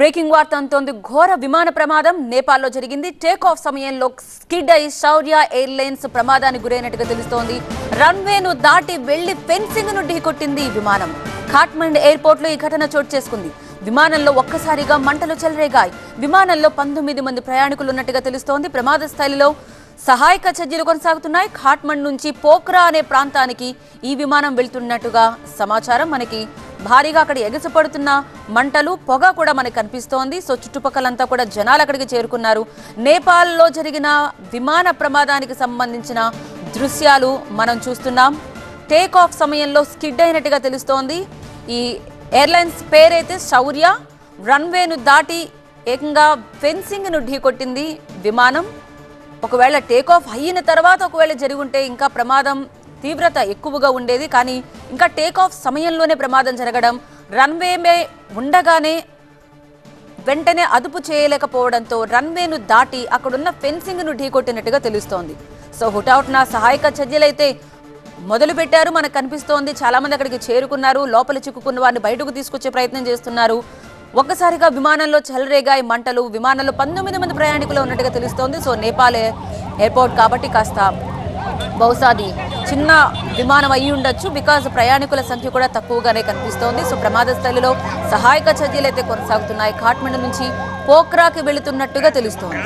Breaking వార్త అంతోంది. ఘోర విమాన ప్రమాదం నేపాల్లో జరిగింది. టేక్ ఆఫ్ సమయంలో స్కిడ్ అయి శౌర్య ఎయిర్లైన్స్ ప్రమాదానికి గురైనట్టుగా తెలుస్తోంది. రన్వేను దాటి వెళ్ళి ఫెన్సింగ్ను ఢీకొట్టింది విమానం. ఖాట్మండ్ ఎయిర్పోర్ట్లో ఈ ఘటన చోటు చేసుకుంది. విమానంలో ఒక్కసారిగా మంటలు చెలరేగాయి. విమానంలో పంతొమ్మిది మంది ప్రయాణికులు ఉన్నట్టుగా తెలుస్తోంది. ప్రమాద స్థాయిలో సహాయక చర్యలు కొనసాగుతున్నాయి. ఖాట్మండ్ నుంచి పోక్రా అనే ప్రాంతానికి ఈ విమానం వెళ్తున్నట్టుగా సమాచారం. మనకి భారీగా అక్కడ ఎగసిపడుతున్న మంటలు పొగ కూడా మనకు కనిపిస్తోంది. సో చుట్టుపక్కలంతా కూడా జనాలు అక్కడికి చేరుకున్నారు. నేపాల్లో జరిగిన విమాన ప్రమాదానికి సంబంధించిన దృశ్యాలు మనం చూస్తున్నాం. టేక్ ఆఫ్ సమయంలో స్కిడ్ అయినట్టుగా తెలుస్తోంది. ఈ ఎయిర్లైన్స్ పేరైతే శౌర్య రన్వేను దాటి ఏకంగా ఫెన్సింగ్ను ఢీకొట్టింది విమానం. ఒకవేళ టేక్ ఆఫ్ అయిన తర్వాత ఒకవేళ జరిగి ఉంటే ఇంకా ప్రమాదం తీవ్రత ఎక్కువగా ఉండేది. కానీ ఇంకా టేక్ ఆఫ్ సమయంలోనే ప్రమాదం జరగడం రన్వేమే ఉండగానే వెంటనే అదుపు చేయలేకపోవడంతో రన్వేను దాటి అక్కడున్న ఫెన్సింగ్ను ఢీకొట్టినట్టుగా తెలుస్తోంది. సో హుటౌట్న సహాయక చర్యలైతే మొదలు పెట్టారు మనకు కనిపిస్తోంది. చాలామంది అక్కడికి చేరుకున్నారు లోపల చిక్కుకున్న వారిని బయటకు తీసుకొచ్చే ప్రయత్నం చేస్తున్నారు. ఒక్కసారిగా విమానంలో చెలరేగాయి మంటలు విమానంలో పంతొమ్మిది మంది ప్రయాణికులు ఉన్నట్టుగా తెలుస్తోంది. సో నేపాల్ ఎయిర్పోర్ట్ కాబట్టి కాస్త బహుశా అది చిన్న విమానం అయి ఉండొచ్చు బికాజ్ ప్రయాణికుల సంఖ్య కూడా తక్కువగానే కనిపిస్తోంది. సో ప్రమాద స్థలిలో సహాయక చర్యలు అయితే కొనసాగుతున్నాయి. కాఠ్మండు నుంచి పోక్రాకి వెళుతున్నట్టుగా తెలుస్తోంది.